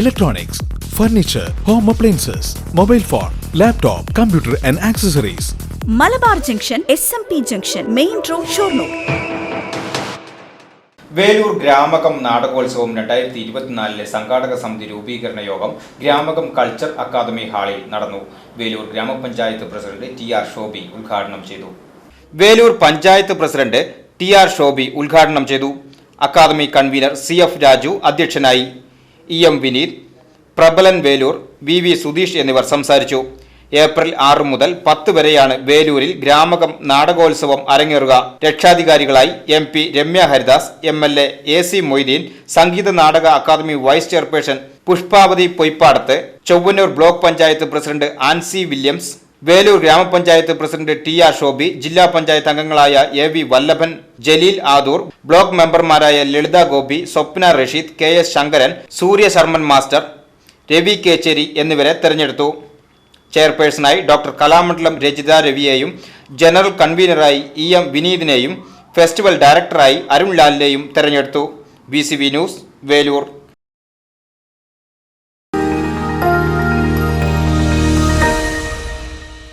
electronics, furniture home appliances mobile phone laptop computer and accessories Malabar junction S M P junction main road Shoranur. Velur Gramakam നാടകോത്സവം രണ്ടായിരത്തി ഇരുപത്തിനാലിലെ സംഘാടക സമിതി രൂപീകരണ യോഗം Gramakam culture academy ഹാളിൽ നടന്നു. വേലൂർ ഗ്രാമപഞ്ചായത്ത് പ്രസിഡന്റ് ടി ആർ ഷോബി ഉദ്ഘാടനം ചെയ്തു. Velur panchayat president T R Shobi ഉദ്ഘാടനം ചെയ്തു. Academy convener C F Raju അധ്യക്ഷനായി. E M Vineeth Prabalan Velur V V Sudheesh എന്നിവർ സംസാരിച്ചു. ഏപ്രിൽ ആറ് മുതൽ പത്ത് വരെയാണ് വേലൂരിൽ ഗ്രാമകം നാടകോത്സവം അരങ്ങേറുക. രക്ഷാധികാരികളായി M P Ramya Haridas M L A A C Moideen Sangeetha Nataka academy vice chairperson Pushpavathi Poyppadath Chowwannur block panchayat president Ancy Williams Velur ഗ്രാമപഞ്ചായത്ത് പ്രസിഡന്റ് ടി ആർ ഷോബി ജില്ലാ പഞ്ചായത്ത് അംഗങ്ങളായ A V Vallabhan Jaleel Adoor block മെമ്പർമാരായ Lalitha Gopi Swapna Rasheed K S Sankaran Surya Sharman master Ravi Kechery എന്നിവരെ തെരഞ്ഞെടുത്തു. ചെയർപേഴ്സണായി doctor Kalamandalam Rajitha രവിയെയും general കൺവീനറായി E M വിനീതിനെയും ഫെസ്റ്റിവൽ ഡയറക്ടറായി അരുൺ ലാലിനെയും തെരഞ്ഞെടുത്തു. B news Velur.